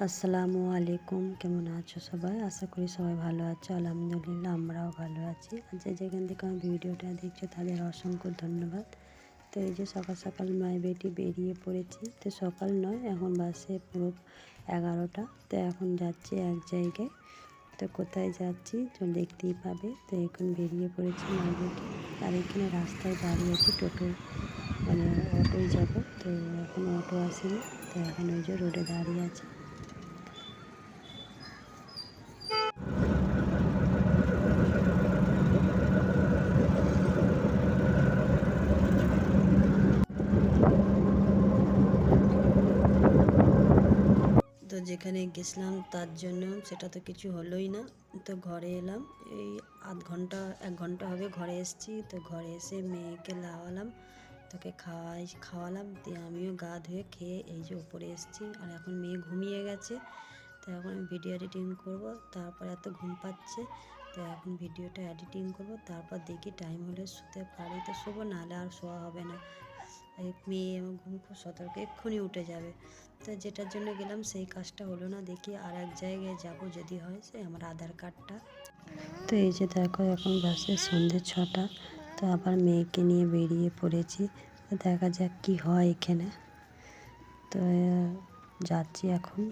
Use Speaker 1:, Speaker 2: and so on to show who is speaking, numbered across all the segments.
Speaker 1: আসসালামু আলাইকুম। কেমন আছো সবাই? আশা করি সবাই ভালো আছো। আলহামদুলিল্লাহ আমরাও ভালো আছি। আর যে যেখান থেকে আমার ভিডিওটা দেখছ, তাদের অসংখ্য ধন্যবাদ। তো এই যে সকাল সকাল মায়ের বেটি বেরিয়ে পড়েছি। তো সকাল নয়, এখন বাসে পুরো এগারোটা। তো এখন যাচ্ছি এক জায়গায়। তো কোথায় যাচ্ছি তো দেখতেই পাবে। তো এখন বেরিয়ে পড়েছি মায়ের বেটি। আর এখানে রাস্তায় দাঁড়িয়ে আছি, টোটো মানে অটোয় যাব। তো এখন অটো আসেনি। তো এখন ওই যে রোডে দাঁড়িয়ে আছে। তো যেখানে গেছিলাম তার জন্য সেটা তো কিছু হলোই না। তো ঘরে এলাম, এই আধ ঘণ্টা, এক ঘণ্টা হবে ঘরে এসেছি। তো ঘরে এসে মেয়েকে লাওয়ালাম, তোকে খাওয়াই, খাওয়ালাম, দিয়ে আমিও গা ধুয়ে খেয়ে এই যে উপরে এসেছি। আর এখন মেয়ে ঘুমিয়ে গেছে, তো এখন আমি ভিডিও এডিটিং করব, তারপর এত ঘুম পাচ্ছে, তো এখন ভিডিওটা এডিটিং করব, তারপর দেখি টাইম হলে শুতে পারি। তো শোবো, নাহলে আর শোয়া হবে না। মেয়ে আমার ঘুম খুব সতর্ক, এক্ষুনি উঠে যাবে। তো যেটার জন্য গেলাম, সেই কাজটা হলো না, দেখি আর এক জায়গায় যাব যদি হয়, সে আমার আধার কার্ডটা। তো এই যে দেখো, এখন বাসে সন্ধ্যে ছটা, তো আবার মেয়েকে নিয়ে বেরিয়ে পড়েছি। তো দেখা যাক কি হয় এখানে। তো যাচ্ছি এখন।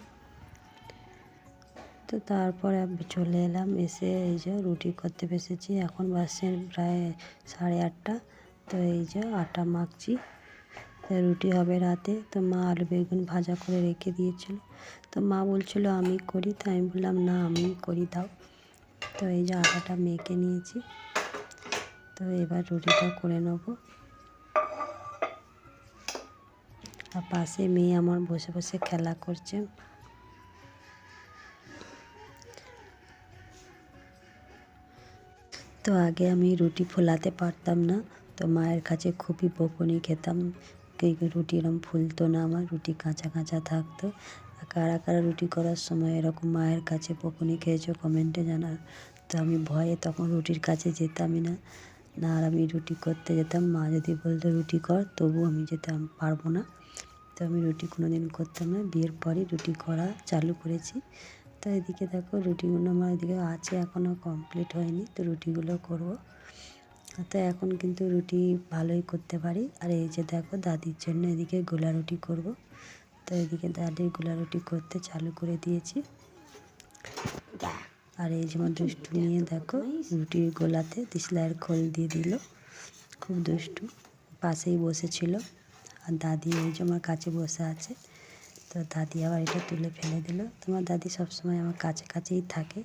Speaker 1: তো তারপরে চলে এলাম, এসে এই যে রুটি করতে বসেছি। এখন বাসে প্রায় সাড়ে আটটা, তো এই যে আটা মাখছি। রুটি হবে রাতে। তো মা আলু বেগুন ভাজা করে রেখে দিয়েছিল। তো মা বলছিল, আমি করি। তো আমি বললাম, না, আমি করি, দাও। তো এই যে আটাটা মেখে নিয়েছি। তো এবার রুটিটা করে নেব। আর পাশে মেয়ে আমার বসে বসে খেলা করছে। তো আগে আমি রুটি ফোলাতে পারতাম না। তো মায়ের কাছে খুবই বকুনি খেতাম। রুটি, এরম ফুলতো না আমার, রুটি কাঁচা কাঁচা থাকতো। কারা কারা রুটি করার সময় এরকম মায়ের কাছে বকুনি খেয়েছো কমেন্টে জানা তো আমি ভয়ে তখন রুটির কাছে যেতামই না। না, আর আমি রুটি করতে যেতাম। মা যদি বলতো রুটি কর তবু আমি যেতাম, পারব না। তো আমি রুটি কোনো দিন করতাম না। বিয়ের পরই রুটি করা চালু করেছি। তো এদিকে দেখো, রুটিগুলো আমার এদিকে আছে এখনও কমপ্লিট হয়নি। তো রুটিগুলো করব। তো এখন কিন্তু রুটি ভালোই করতে পারি। আর এই যে দেখো দাদির জন্য এদিকে গোলা রুটি করব। তো এদিকে দাদির গোলা রুটি করতে চালু করে দিয়েছি। আর এই যেমন দুষ্টু নিয়ে দেখো রুটির গোলাতে দিসলাইয়ের খোল দিয়ে দিল। খুব দুষ্টু, পাশেই বসেছিল। আর দাদি এই যে আমার কাছে বসে আছে। তো দাদি আবার এটা তুলে ফেলে দিল। তোমার দাদি সবসময় আমার কাছে কাছেই থাকে।